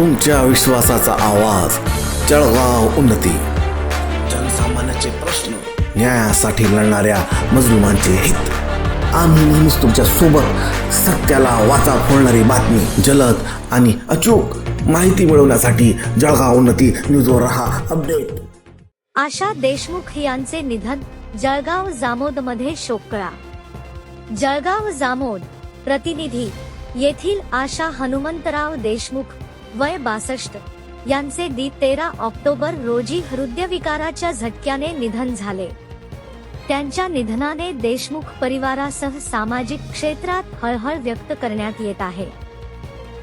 तुमच्या विश्वासाचा आवाज. जळगाव उन्नती. जनसामान्याचे प्रश्न न्यायासाठी लढणाऱ्या मजलुमांचे हित. आम्ही नेहमीच तुमच्यासोबत सत्याला वाचा फोडणारी बातमी जलद आणि अचूक माहिती मिळवण्यासाठी जळगाव उन्नती न्यूजवर रहा अपडेट. आशा देशमुख यांचे निधन जळगाव जामोदमध्ये शोकळा जळगाव जामोद प्रतिनिधी येथील आशा हनुमंतराव देशमुख वय बासष्ट. यांचे दी तेरा ऑक्टोबर रोजी हृदयविकाराच्या झटक्याने निधन झाले. त्यांच्या निधनाने देशमुख परिवारासह सामाजिक क्षेत्रात हळहळ व्यक्त करण्यात येत आहे.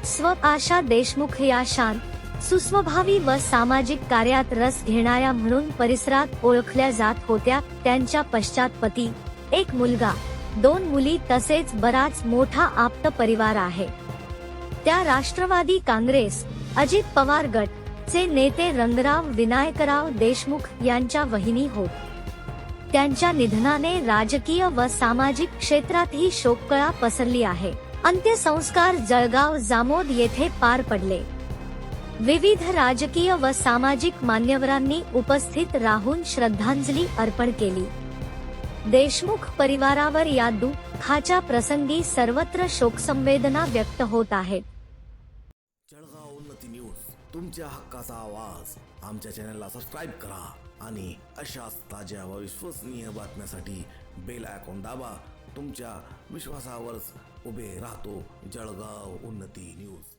स्व आशा देशमुख या शांत सुस्वभावी व सामाजिक कार्यात रस घेणाऱ्या म्हणून परिसरात ओळखल्या जात होत्या त्यांच्या पश्चात पती एक मुलगा दोन मुली तसेच बराच मोठा आप्त परिवार आहे. त्या राष्ट्रवादी काँग्रेस अजित पवार गट चे नेते रंगराव विनायकराव देशमुख यांच्या वहिनी होत. त्यांच्या निधनाने राजकीय व सामाजिक क्षेत्रातही शोककळा पसरली आहे. अंत्यसंस्कार जळगाव जामोद येथे पार पडले. विविध राजकीय व सामाजिक मान्यवरांनी उपस्थित राहून श्रद्धांजली अर्पण केली. देशमुख परिवारावर या दुःखाच्या प्रसंगी सर्वत्र शोकसंवेदना व्यक्त होत आहेत जळगाव उन्नती न्यूज तुमच्या हक्काचा आवाज. आमच्या चॅनलला सबस्क्राईब करा आणि अशाच ताज्या व विश्वसनीय बातम्यासाठी बेल आयकॉन दाबा. तुमच्या विश्वासावरच उभे राहतो जळगाव उन्नती न्यूज.